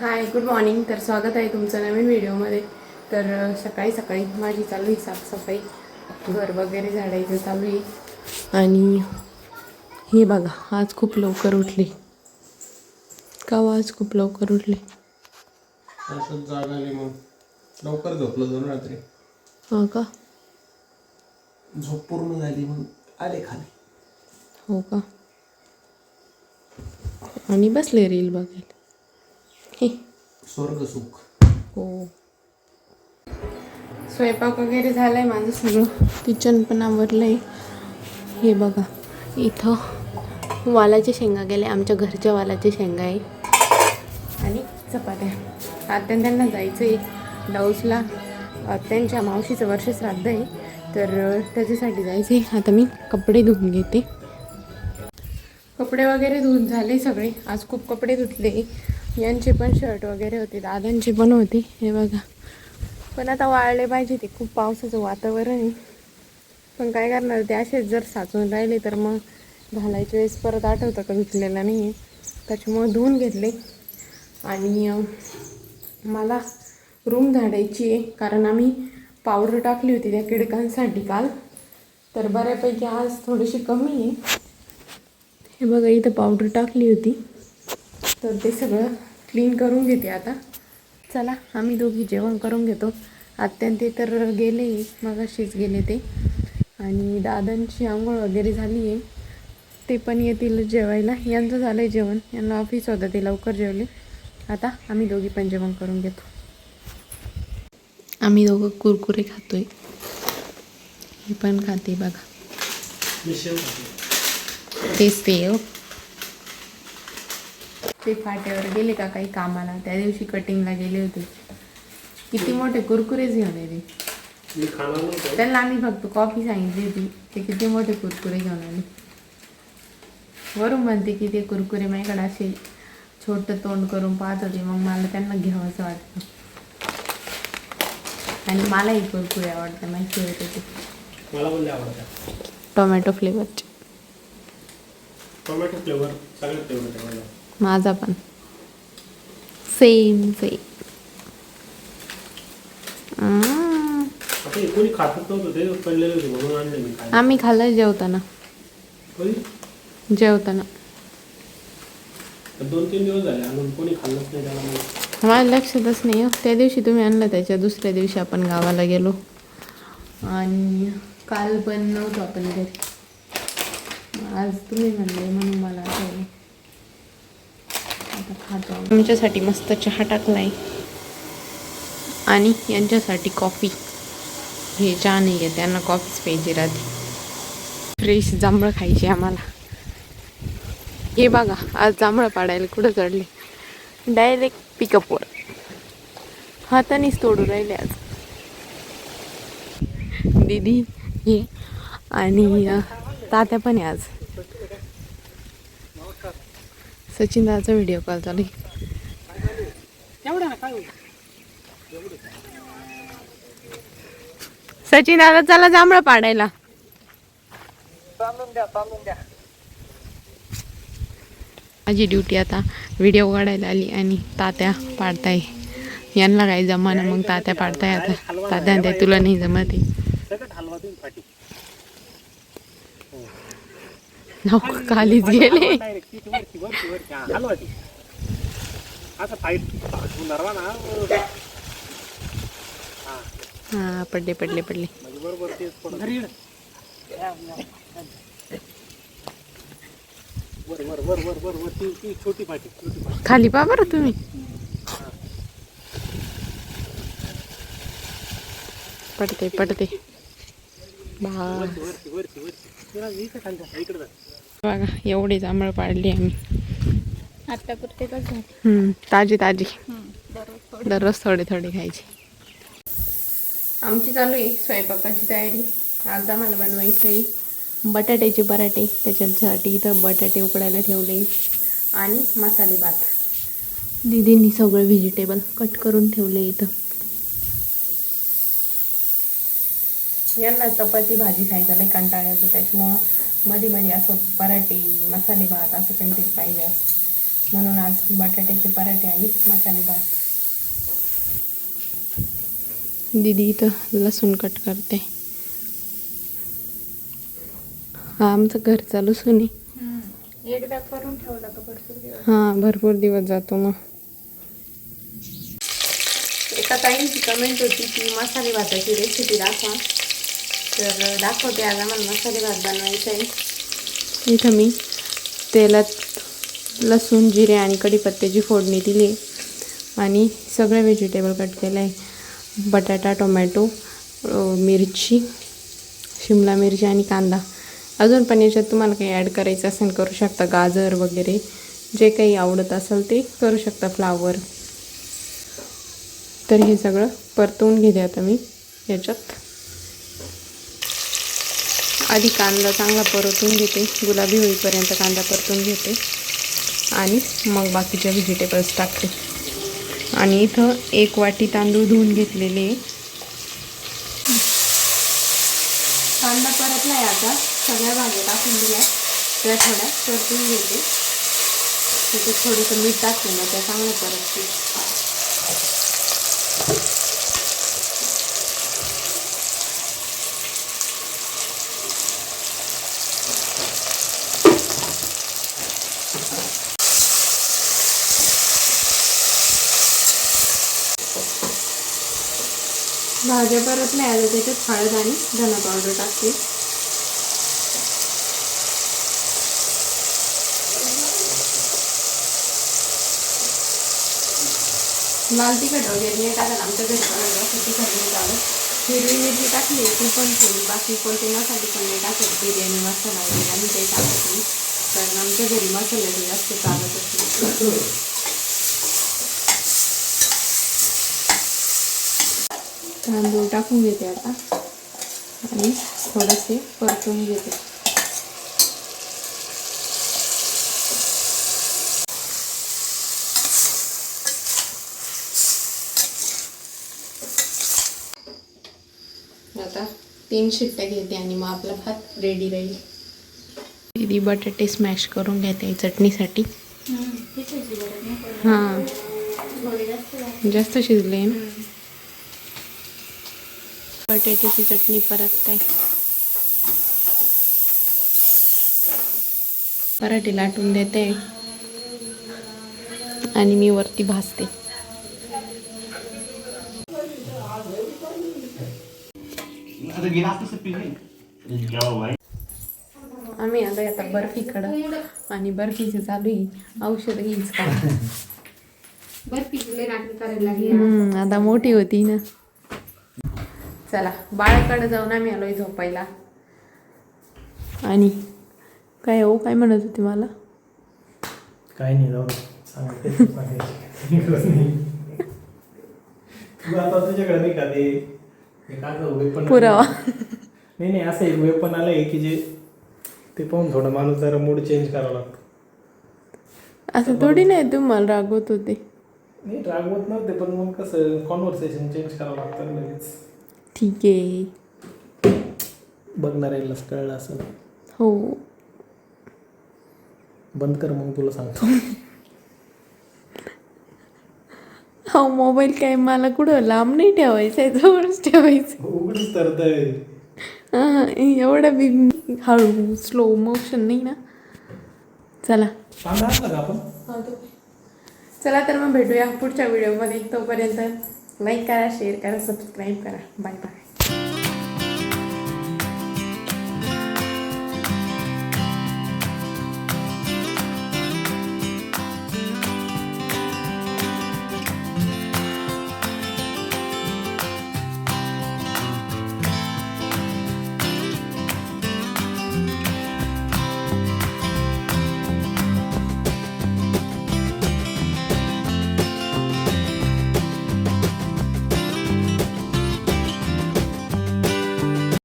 Hi good morning तर स्वागत आहे तुमचं नवीन व्हिडिओमध्ये. तर सकाळी सकाळी माझी चालू आहे साफसफाई. घर वगैरे झाडायचं चालू आहे. आणि हे बघा आज खूप लवकर उठले. का हो आज खूप लवकर उठले? लवकर झोपलो दोन रात्री. हो का? झोप पूर्ण झाली मग आले खाली. हो का? आणि बसले रील बघायला. हे स्वर्ग सुख. हो. स्वयंपाक वगैरे झालाय माझं सगळं. किचन पण आवरलंय. हे बघा इथं वालाच्या शेंगा गेल्या. आमच्या घरच्या वालाच्या शेंगा आहे. आणि चपात्या. आता त्यांना जायचं आहे डाऊसला त्यांच्या मावशीचं वर्ष श्राद्ध आहे. तर त्याच्यासाठी जायचं आहे आता मी कपडे धुवून घेते. कपडे वगैरे धुवून झाले सगळे. आज खूप कपडे धुतले. यांचे पण शर्ट वगैरे होते दादांचे पण होते हे बघा. पण आता वाळले पाहिजे ते खूप पावसाचं वातावरण आहे. पण काय करणार ते असेच जर साचून राहिले तर मग घालायच्या वेळेस परत आठवतं का धुतलेला नाही आहे. त्याच्यामुळं धुवून घेतले. आणि मला रूम झाडायची आहे कारण आम्ही पावडर टाकली होती त्या किडकांसाठी काल. तर बऱ्यापैकी आज थोडीशी कमी आहे. हे बघा इथं पावडर टाकली होती. तर ते सगळं क्लीन करून घेते आता. चला आम्ही दोघी जेवण करून घेतो. आत्यान ते तर गेले मग अशीच गेले ते. आणि दादांची आंघोळ वगैरे झाली आहे. ते पण येतील जेवायला. यांचं झालं आहे जेवण. यांना ऑफिस होतं ते लवकर जेवले. आता आम्ही दोघी पण जेवण करून घेतो. आम्ही दोघं कुरकुरे खातोय. हे पण खाते बघा. तेच ते हो. ते फाट्यावर गेले का काही कामाला? त्या दिवशी कटिंगला गेले होते. किती मोठे कुरकुरेच घेऊन आले. नव्हतो त्यांना आम्ही फक्त कॉफी सांगितली होती. ते किती मोठे कुरकुरे घेऊन आले. वरून म्हणते की ते कुरकुरे माझ्याकडे असे छोटं तोंड करून पाहत होते मग मला त्यांना घ्यावंसं वाटतं. आणि मलाही कुरकुरे आवडतं माहिती होते ते? टोमॅटो फ्लेवरचे टोमॅटो फ्लेवर सगळे फ्लेवर आहे मला माझा पण. सेम सेम आम्ही खाल्लं जेवताना. जेवताना. मला लक्षातच नाही हो. त्या दिवशी तुम्ही आणलं त्याच्या दुसऱ्या दिवशी आपण गावाला गेलो. आणि काल पण नव्हतो आपण घरी. आज तुम्ही म्हणले म्हणून मला आठवलं आता खातो. तुमच्यासाठी मस्त चहा टाकला आहे आणि यांच्यासाठी कॉफी हे चहा नाही आहे त्यांना कॉफीच पाहिजे राहते फ्रेश जांभळं खायची आम्हाला. हे बघा आज जांभळं पाडायला कुठं चढले? डायरेक्ट पिकअपवर हातानेच तोडू राहिले आज. दीदी हे आणि तात्या पण आहे आज. सचिन दादाचा व्हिडिओ कॉल चालू आहे. सचिन दादा चला जांभळं पाडायला. माझी ड्युटी आता व्हिडिओ काढायला आली आणि तात्या पाडताय. यांना काही जमाना मग तात्या पाडताय आता. तात्या तुला नाही जमत आहे नको खालीच गेले. हा पडले पडले पडले. वर वर वर ती ती छोटी खाली पा बरं तुम्ही. पडते पडते. बघा एवढे जांभळं पाडली आम्ही. आता हम्म, ताजी ताजी. दररोज दररोज थोडे थोडे खायचे. आमची चालू आहे स्वयंपाकाची तयारी. आज आम्हाला बनवायचं आहे बटाट्याचे पराठे. त्याच्यासाठी इथं बटाटे उकडायला ठेवले. आणि मसाले भात. दीदींनी सगळे व्हेजिटेबल कट करून ठेवले इथं. यांना चपाती भाजी खायचा लई कंटाळा येतो. त्याच्यामुळं मध्ये मध्ये असं पराठे मसाले भात असं काहीतरी पाहिजे असं म्हणून आज बटाट्याचे पराठे आणि मसाले भात. दीदी इथं लसूण कट करते. हा आमचं घर चालू सुनी एकदा करून ठेवलं का भरपूर दिवस? हां भरपूर दिवस जातो मग. एका ताईंची कमेंट होती की मसाले भाताची रेसिपी दाखवा. तर दाखवते आज आम्हाला मसाले भात बनवायचा आहे. इथं मी तेलात लसूण जिरे आणि कढीपत्त्याची फोडणी दिली आहे आणि सगळे व्हेजिटेबल कट केलं आहे. बटाटा टोमॅटो मिरची शिमला मिरची आणि कांदा. अजून पण याच्यात तुम्हाला काही ॲड करायचं असेल करू शकता गाजर वगैरे. जे काही आवडत असेल ते करू शकता फ्लावर तर हे सगळं परतवून घेते आता मी याच्यात. आधी कांदा चांगला परतून घेते. गुलाबी होईपर्यंत कांदा परतून घेते. आणि मग बाकीच्या व्हेजिटेबल्स टाकते. आणि इथं एक वाटी तांदूळ धुवून घेतलेले आहे. कांदा परतला आहे आता. सगळ्या भाज्या टाकून दिल्या. त्या थोड्या परतून घेते. त्याच्यात थोडंसं मीठ टाकते ना त्या चांगलं परतते भाज्या परतल्या आता त्याच्यात हळद आणि धना पावडर टाकते. लाल तिखट वगैरे नाही टाकत आमच्या घरी पण तिखट नाही टाकत हिरवी मिरची टाकली ती पण थोडी बाकी कोणते मसाले पण नाही टाकत बिर्याणी मसाला वगैरे आम्ही ते टाकत नाही. कारण आमच्या घरी मसाल्याचे जास्त चालत असते तांदूळ टाकून घेते आता. आणि थोडेसे परतून घेते. आता तीन शिट्ट्या घेते आणि मग आपला भात रेडी राहील. दीदी बटाटे स्मॅश करून घेते चटणीसाठी. हां. जास्त शिजले. बटाट्याची चटणी परत आहे पराठे लाटून देते. आणि मी वरती भाजते. आम्ही आता आता बर्फीकडं. आणि बर्फीचं चालू आहे. औषध हम्म, आता मोठी होती ना. चला बाळाकडे जाऊन आम्ही आलोय झोपायला. आणि काय हो काय म्हणत होती मला? काय नाही जाऊ ते. तू आता तुझ्याकडे नाही का ते पुरावा. नाही नाही असं एक वेपन आलंय की जे ते पाहून थोडं माणूस जरा मूड चेंज करावा लागतो. असं थोडी नाही तुम्हाला रागवत होते? नाही रागवत नव्हते पण मग कसं कॉन्व्हर्सेशन चेंज करावं लागतं लगेच. ठीक आहे. बघणाऱ्याला कळलं असं हो. बंद कर मग तुला सांगतो. हो मोबाईल काय मला कुठं लांब नाही ठेवायचं आहे जवळच ठेवायचं हां एवढं बी हळू स्लो मोशन नाही ना. चला. आपण? चला तर मग भेटूया पुढच्या व्हिडिओमध्ये तोपर्यंत. लाईक करा शेअर करा सबस्क्राईब करा बाय बाय